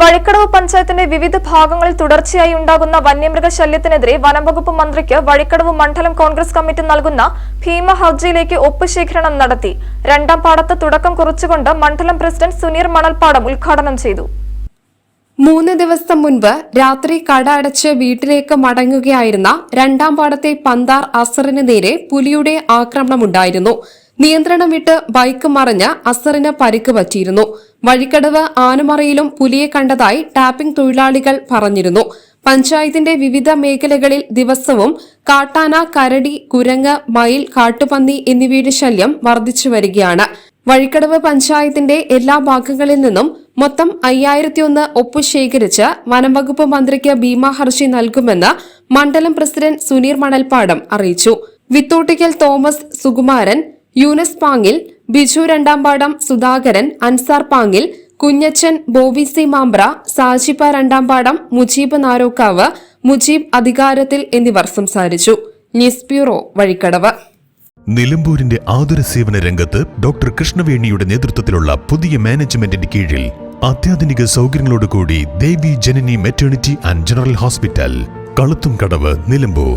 വഴിക്കടവ് പഞ്ചായത്തിന്റെ വിവിധ ഭാഗങ്ങളിൽ തുടർച്ചയായി ഉണ്ടാകുന്ന വന്യമൃഗശല്യത്തിനെതിരെ വനംവകുപ്പ് മന്ത്രിക്ക് വഴിക്കടവ് മണ്ഡലം കോൺഗ്രസ് കമ്മിറ്റി നൽകുന്ന ഭീമ ഹർജിയിലേക്ക് ഒപ്പുശേഖരണം നടത്തി. രണ്ടാം പാടത്ത് തുടക്കം കുറിച്ചുകൊണ്ട് മണ്ഡലം പ്രസിഡന്റ് സുനീർ മണൽപ്പാടം ഉദ്ഘാടനം ചെയ്തു. മൂന്ന് ദിവസം മുൻപ് രാത്രി കട അടച്ച് വീട്ടിലേക്ക് മടങ്ങുകയായിരുന്ന രണ്ടാം പാടത്തെ പന്താർ അസറിന് നേരെ പുലിയുടെ ആക്രമണമുണ്ടായിരുന്നു. നിയന്ത്രണം വിട്ട് ബൈക്ക് മറിഞ്ഞ് അസറിന് പരിക്ക് പറ്റിയിരുന്നു. വഴിക്കടവ് ആനമറയിലും പുലിയെ കണ്ടതായി ടാപ്പിംഗ് തൊഴിലാളികൾ പറഞ്ഞിരുന്നു. പഞ്ചായത്തിന്റെ വിവിധ മേഖലകളിൽ ദിവസവും കാട്ടാന കരടി കുരങ്ങ് മയിൽ കാട്ടുപന്നി എന്നിവയുടെ ശല്യം വർദ്ധിച്ചു വരികയാണ്. വഴിക്കടവ് പഞ്ചായത്തിന്റെ എല്ലാ ഭാഗങ്ങളിൽ നിന്നും മൊത്തം അയ്യായിരത്തിയൊന്ന് ഒപ്പ് ശേഖരിച്ച് വനംവകുപ്പ് മന്ത്രിക്ക് ഭീമാ ഹർജി നൽകുമെന്ന് മണ്ഡലം പ്രസിഡന്റ് സുനീർ മണൽപ്പാടം അറിയിച്ചു. വിത്തോട്ടിക്കൽ തോമസ് സുകുമാരൻ യൂനസ് പാങ്ങിൽ ബിജു രണ്ടാംപാടം സുധാകരൻ അൻസാർ പാങ്ങിൽ കുഞ്ഞച്ചൻ ബോബി സി മാമ്പ്ര സാജിപ്പ രണ്ടാംപാടം മുജീബ് നാരോക്കാവ് മുജീബ് അധികാരത്തിൽ എന്നിവർ സംസാരിച്ചു. News bureau Vazhikkadavu. നിലമ്പൂരിന്റെ ആതുര സേവന രംഗത്ത് ഡോക്ടർ കൃഷ്ണവേണിയുടെ നേതൃത്വത്തിലുള്ള പുതിയ മാനേജ്മെന്റിന്റെ കീഴിൽ അത്യാധുനിക സൗകര്യങ്ങളോടുകൂടി Devi Janani maternity and general hospital കളുത്തും Kadavu Nilambur.